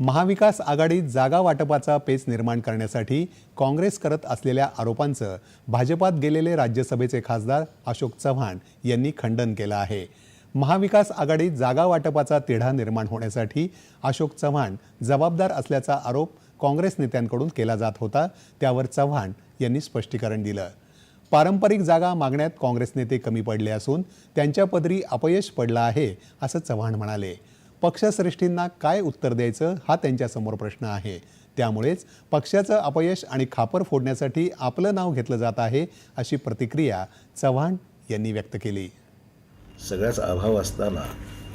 महाविकास आघाडीत जागा वाटपाचा पेच निर्माण करण्यासाठी काँग्रेस करत असलेल्या आरोपांचं भाजपात गेलेले राज्यसभेचे खासदार अशोक चव्हाण यांनी खंडन केलं आहे. महाविकास आघाडीत जागा वाटपाचा तिढा निर्माण होण्यासाठी अशोक चव्हाण जबाबदार असल्याचा आरोप काँग्रेस नेत्यांकडून केला जात होता त्यावर चव्हाण यांनी स्पष्टीकरण दिलं. पारंपरिक जागा मागण्यात काँग्रेस नेते कमी पडले असून त्यांच्या पदरी अपयश पडलं आहे असं चव्हाण म्हणाले. पक्षश्रेष्ठींना काय उत्तर द्यायचं हा त्यांच्यासमोर प्रश्न आहे. त्यामुळेच पक्षाचं अपयश आणि खापर फोडण्यासाठी आपलं नाव घेतलं जात आहे अशी प्रतिक्रिया चव्हाण यांनी व्यक्त केली. सगळ्याच अभाव असताना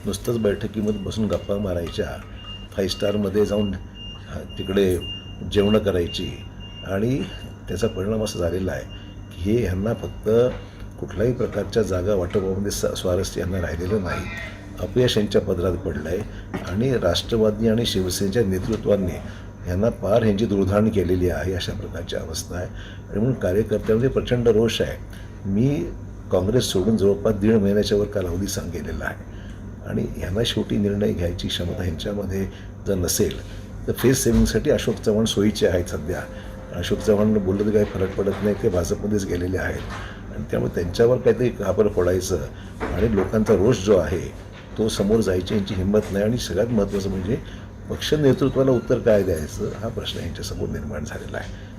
नुसतंच बैठकीमध्ये बसून गप्पा मारायच्या फाईव्ह स्टारमध्ये जाऊन तिकडे जेवणं करायची आणि त्याचा परिणाम असा झालेला आहे की हे ह्यांना फक्त कुठल्याही प्रकारच्या जागा वाटपामध्ये स स्वारस्य यांना राहिलेलं नाही. अपयश यांच्या पदरात पडलं आहे आणि राष्ट्रवादी आणि शिवसेनेच्या नेतृत्वाने यांना पार ह्यांची दुर्धारण केलेली आहे अशा प्रकारची अवस्था आहे. आणि म्हणून कार्यकर्त्यांमध्ये प्रचंड रोष आहे. मी काँग्रेस सोडून जवळपास दीड महिन्याच्या वर कालावधी सांगितलेला आहे. आणि ह्यांना शेवटी निर्णय घ्यायची क्षमता ह्यांच्यामध्ये जर नसेल तर फेस सेव्हिंगसाठी अशोक चव्हाण सोयीचे आहेत सध्या. अशोक चव्हाण बोललं तर काही फरक पडत नाही ते भाजपमध्येच गेलेले आहेत. आणि त्यामुळे त्यांच्यावर काहीतरी कापर फोडायचं आणि लोकांचा रोष जो आहे तो समोर जायची यांची हिंमत नाही आणि सगळ्यात महत्त्वाचं म्हणजे पक्ष नेतृत्वाला उत्तर काय द्यायचं हा प्रश्न यांच्यासमोर निर्माण झालेला आहे.